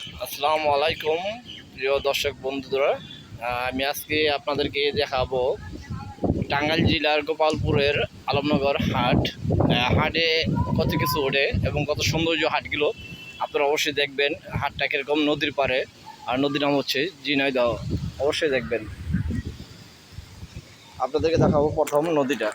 আসসালামু আলাইকুম, প্রিয় দর্শক বন্ধুরা। আমি আজকে আপনাদেরকে দেখাবো টাঙ্গাইল জেলার গোপালপুরের আলমনগর হাট। হাটে কত কিছু ওঠে এবং কত সৌন্দর্য হাটগুলো আপনারা অবশ্যই দেখবেন। হাটটা কীরকম নদীর পাড়ে, আর নদীর নাম হচ্ছে জিনাইদহ অবশ্যই দেখবেন। আপনাদেরকে দেখাবো প্রথম নদীটা।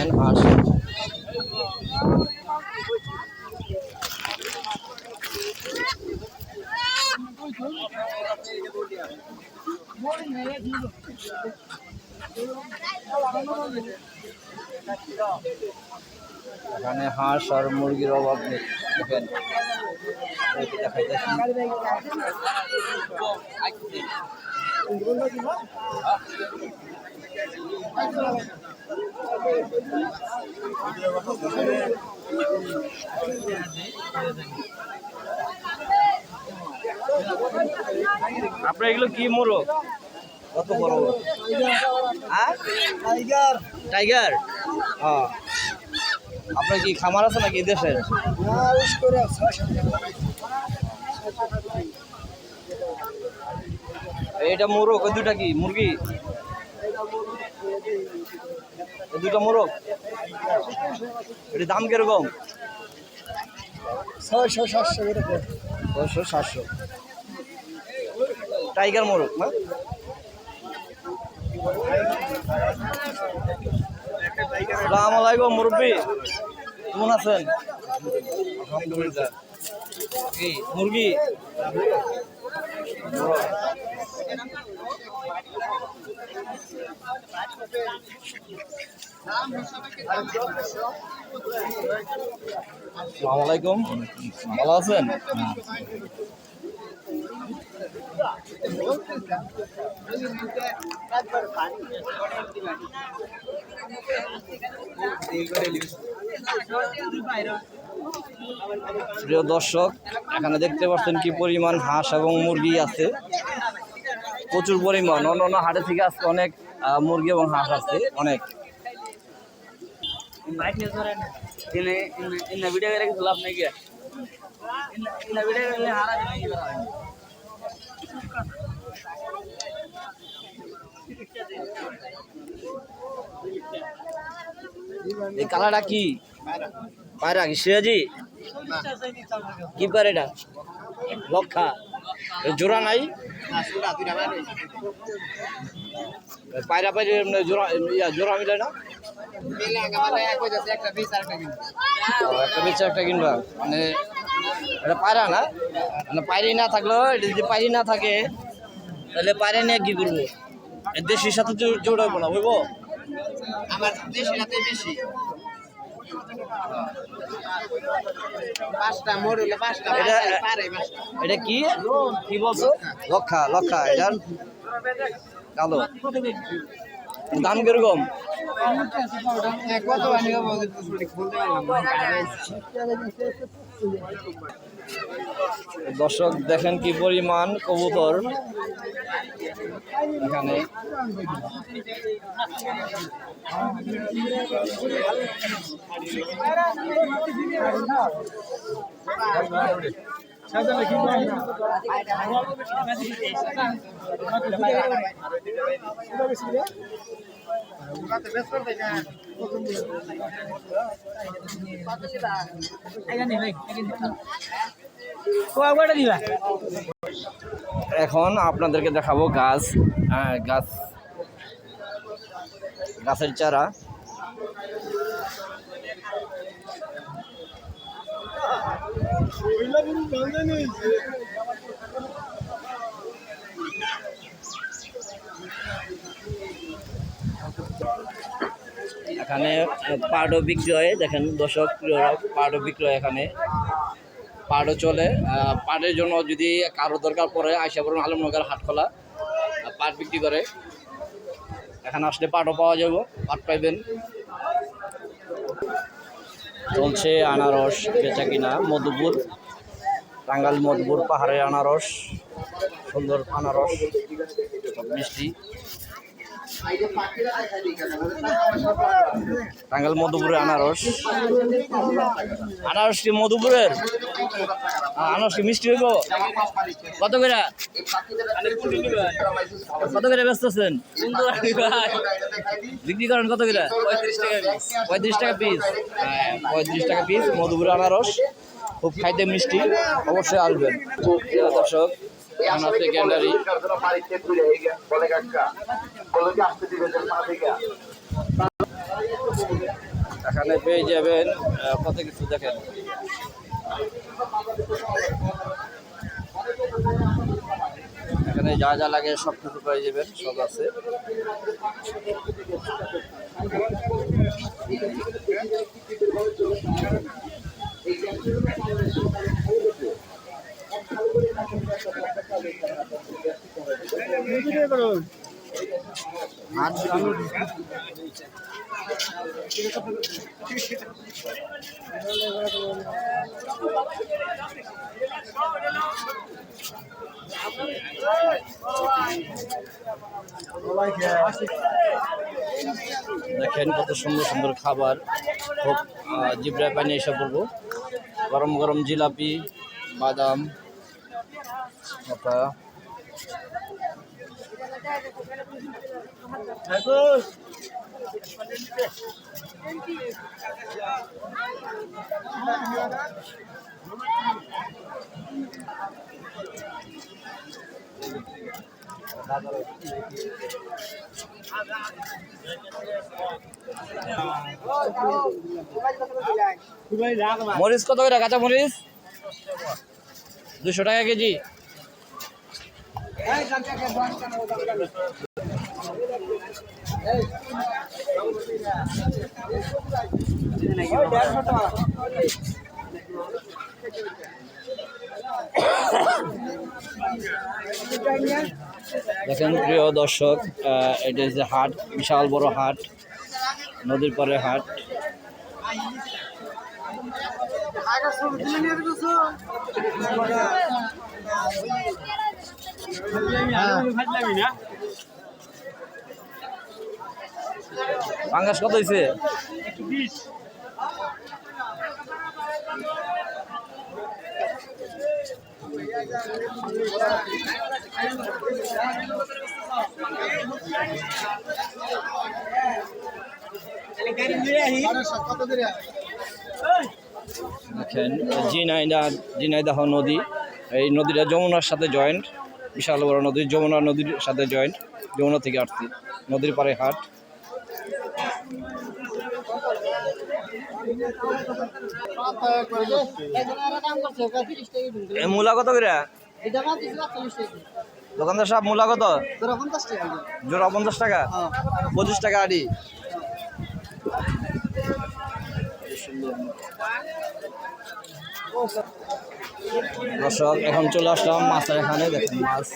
দেখেন হাঁস এখানে হাঁস আর মুরগির অভাব নেই দেখেন। আপনার এগুলো কি মোরগ? কত বড়? হ্যাঁ? টাইগার। টাইগার? হ্যাঁ। আপনার কি খামার আছে নাকি দেশের? এটা মোরগ ওই দুটা কি মুরগি? দুটা মোরগ? এটা দাম কীরকম? ছয়শো সাতশো এরকম। ছশো সাতশো। টাইগার মোরগ না? সালাম আলাইকুম মুরব্বী। কেমন আছেন? মুরগি? আলাইকুম ভালো আছেন? প্রিয় দর্শক এখানে দেখতে পাচ্ছেন কি পরিমাণ হাঁস এবং মুরগি আছে। প্রচুর পরিমাণ। অন্য অন্য হাটে থেকে আজকে অনেক মুরগি এবং হাঁস আছে অনেক। এই কালারটা কি? পায়রা। কি? সিরাজি? কি পারে এটা? লক্ষা। জোড়া নাই। পায়রা পায়রা জোড়া ইয়া, জোড়া মিলে না? একটা বেচা একটা কিনবা। মানে এটা পায়রা না? মানে পায়রি না থাকলেও এটা যদি পায়রি না থাকে তাহলে পায়রা নিয়ে কি করব? দেশের সাথে জো- জোড়াবো না বুঝব আমার দেশের হাতে বেশি। পাঁচটা মোর পাঁচটা এটা- এটা কি? কি বলছো? লক্ষা লক্ষা এটার কালো। দাম কীরকম? দর্শক দেখেন কি পরিমাণ কবুতর। এখানে এখন আপনাদেরকে দেখাবো গাছ গাছ গাছের চারা। এখানে পাটও বিক্রি হয় দেখেন দর্শক প্রিয়রা পাটও বিক্রি হয় এখানে। পাটও চলে পাটের জন্য যদি কারও দরকার পড়ে, আইসা পড়ুন আলমনগর হাট খোলা পাট বিক্রি করে। এখানে আসলে পাটও পাওয়া যাবে, পাট পাইবেন। চলছে আনারস বেচা কিনা মধুপুর টাঙ্গাল মধুপুর পাহাড়ের আনারস সুন্দর আনারস মিষ্টি। টাঙ্গাল মধুপুরের আনারস। আনারস কি মধুপুরের? আনারস কি মিষ্টি হইব? কত করে? কত করে ব্যস্ত আছেন? বিক্রি করেন কত করে? পঁয়ত্রিশ টাকা পিস পঁয়ত্রিশ টাকা পিস মধুপুর আনারস। খুব খাইতে মিষ্টি। অবশ্যই আসবেন। দর্শক এখন আছে গ্যান্ডারি এখানে পেয়ে যাবেন কত কিছু দেখেন। এখানে যা যা লাগে সব কিছু পেয়ে যাবেন সব আছে। দেখেন কত সুন্দর সুন্দর খাবার। খুব জিব্রায় পানি এসে পড়ব গরম গরম জিলাপি বাদাম মরিচ কত করে কাঁচা মরিচ? দুশো টাকা কেজি। দেখেন প্রিয় দর্শক এটা যে হাট বিশাল বড় হাট নদীর পরে হাট। পাঙ্গাস কত হয়েছে দেখেন জিনাইদা জিনাইদাহ নদী এই নদীটা যমুনার সাথে জয়েন্ট। বিশাল বড় নদী, যমুনা নদীর সাথে জয়েন্ট যমুনা থেকে আসছি, নদীর পাড়ে হাট। মূলা কত দোকানদার জোড়া পঞ্চাশ টাকা? পঁচিশ টাকা আড়ি। দর্শক এখন চলে আসলাম মাছের এখানে দেখেন মাছ।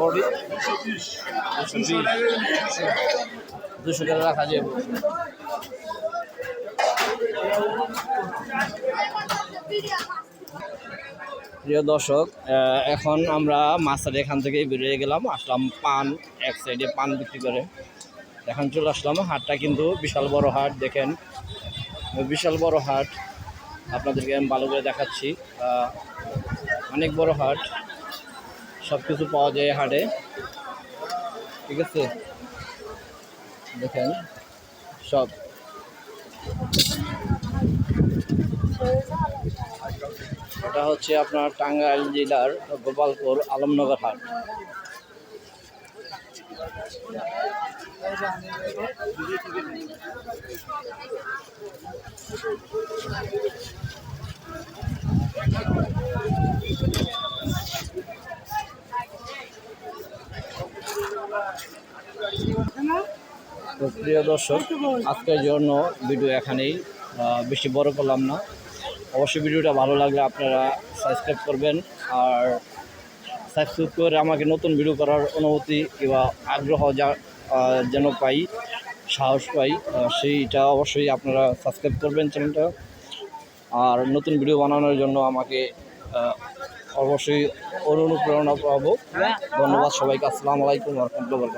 বড়ি? দুশো রাখা যাবে প্রিয় দর্শক এখন আমরা মাছের এখান থেকে বেরিয়ে গেলাম। আসলাম পান, এক সাইডে পান বিক্রি করে। এখন চলে আসলাম হাটটা কিন্তু বিশাল বড় হাট, দেখেন। বিশাল বড় হাট। আপনাদেরকে আমি ভালো করে দেখাচ্ছি। অনেক বড় হাট। সব কিছু পাওয়া যায় হাটে। ঠিক আছে? দেখেন, সব। এটা হচ্ছে আপনার টাঙ্গাইল জেলার গোপালপুর আলমনগর হাট। প্রিয় দর্শক, আজকের জন্য ভিডিও এখানেই বেশি বড় করলাম না। অবশ্যই ভিডিওটা ভালো লাগলে আপনারা সাবস্ক্রাইব করবেন আর সাবস্ক্রাইব করে আমাকে নতুন ভিডিও করার অনুমতি কিংবা আগ্রহ যা যেন পাই, সাহস পাই সেইটা অবশ্যই আপনারা সাবস্ক্রাইব করবেন চ্যানেলটা আর নতুন ভিডিও বানানোর জন্য আমাকে অবশ্যই অনুপ্রেরণা পাবো। ধন্যবাদ সবাইকে। আসসালামু আলাইকুম রহমতুল্লাহ